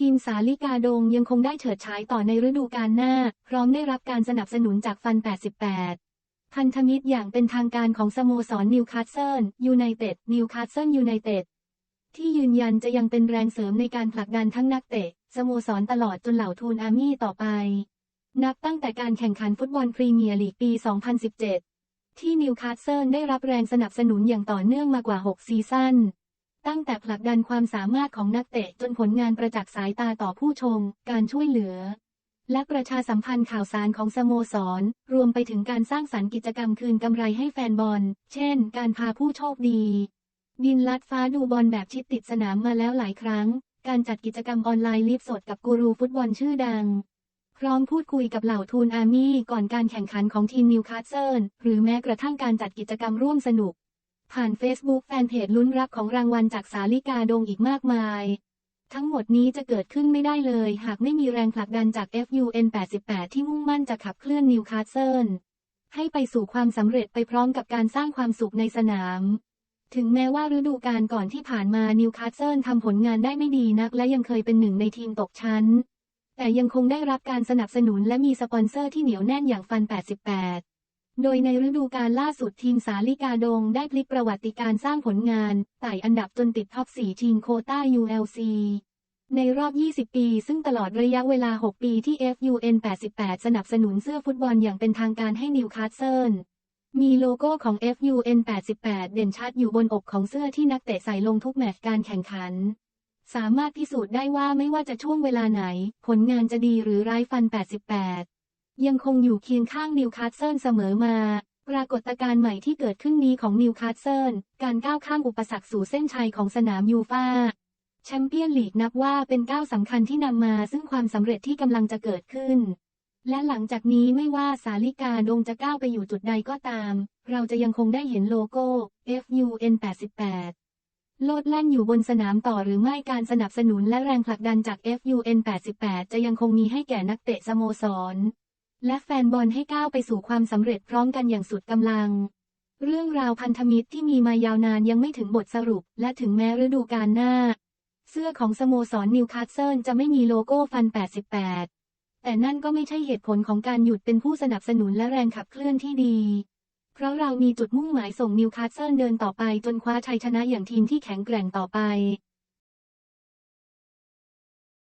ทีมสาลิกาดงยังคงได้เฉิดฉายต่อในฤดูกาลหน้า พร้อมได้รับการสนับสนุนจากฟัน 88พันธมิตรอย่างเป็นทางการของสโมสรนิวคาสเซิลยูไนเต็ดนิวคาสเซิลยูไนเต็ดที่ยืนยันจะยังเป็นแรงเสริมในการผลักดันทั้งนักเตะ สโมสรตลอดจนเหล่าทูนอาร์มี่ต่อไป นับตั้งแต่การแข่งขันฟุตบอลพรีเมียร์ลีกปี 2017 ที่นิวคาสเซิลได้รับแรงสนับสนุนอย่างต่อเนื่องมากว่า 6 ซีซั่น ตั้งแต่ผลักดันความสามารถของนักเตะจนผลงานประจักษ์สายตาต่อผู้ชม การช่วยเหลือ และประชาสัมพันธ์ข่าวสารของสโมสร รวมไปถึงการสร้างสรรค์กิจกรรมคืนกำไรให้แฟนบอล เช่น การพาผู้โชคดี บินลัดฟ้าดูบอลแบบชิดติดสนามมาแล้วหลายครั้ง การจัดกิจกรรมออนไลน์ลิฟสดกับกูรูฟุตบอลชื่อดัง พร้อมพูดคุยกับเหล่าทูนอาร์มี่ก่อนการแข่งขันของทีมนิวคาสเซิลหรือแม้กระทั่งการจัดกิจกรรมร่วมสนุก ผ่าน Facebook แฟนเพจลุ้นรับของรางวัลจากสาลิกาดงอีกมากมาย ทั้งหมดนี้จะเกิดขึ้นไม่ได้เลย หากไม่มีแรงผลักดันจาก FUN 88 ที่มุ่งมั่นจะขับเคลื่อนนิวคาสเซิลให้ไปสู่ความสำเร็จไปพร้อมกับการสร้างความสุขในสนาม ถึงแม้ว่าฤดูกาลก่อนที่ผ่านมานิวคาสเซิลทำผลงานได้ไม่ดีนัก และยังเคยเป็นหนึ่งในทีมตกชั้น แต่ยังคงได้รับการสนับสนุนและมีสปอนเซอร์ที่เหนียวแน่นอย่างฟัน 88 โดยในฤดูกาลล่าสุดทีมสาลิกาดงได้พลิกประวัติการสร้างผลงานไต่อันดับจนติดท็อป 4 ทีมโคต้า ULC ในรอบ 20 ปี ซึ่งตลอดระยะเวลา 6 ปีที่ FUN 88 สนับสนุนเสื้อฟุตบอลอย่างเป็นทางการให้นิวคาสเซิล มีโลโก้ของ FUN 88 เด่นชัดอยู่บนอกของเสื้อที่นักเตะใส่ลงทุกแมตช์การแข่งขัน สามารถพิสูจน์ได้ว่าไม่ว่าจะช่วงเวลาไหน ผลงานจะดีหรือร้ายฟัน 88 ยังคงอยู่เคียงข้างนิวคาสเซิลเสมอมา ปรากฏการณ์ใหม่ที่เกิดขึ้นนี้ของนิวคาสเซิลการก้าวข้ามอุปสรรคสู่เส้นชัยของสนามยูฟาแชมเปี้ยนลีกนับว่าเป็นก้าวสำคัญที่นำมาซึ่งความสำเร็จที่กำลังจะเกิดขึ้น และหลังจากนี้ไม่ว่าสาลิกาดงจะก้าวไปอยู่จุดใดก็ตาม เราจะยังคงได้เห็นโลโก้ FUN 88โลดแล่นอยู่บนสนามต่อหรือไม่การสนับสนุนและแรงผลักดันจาก FUN 88 จะยังคงมีให้แก่นักเตะสโมสร และแฟนบอลให้ก้าวไปสู่ความสำเร็จพร้อมกันอย่างสุดกำลัง เรื่องราวพันธมิตรที่มีมายาวนานยังไม่ถึงบทสรุป และถึงแม้ฤดูกาลหน้า เสื้อของสโมสรนิวคาสเซิลจะไม่มีโลโก้ฟัน 88 แต่นั่นก็ไม่ใช่เหตุผลของการหยุดเป็นผู้สนับสนุนและแรงขับเคลื่อนที่ดี เพราะเรามีจุดมุ่งหมายส่งนิวคาสเซิลเดินต่อไปจนคว้าชัยชนะอย่างทีมที่แข็งแกร่งต่อไป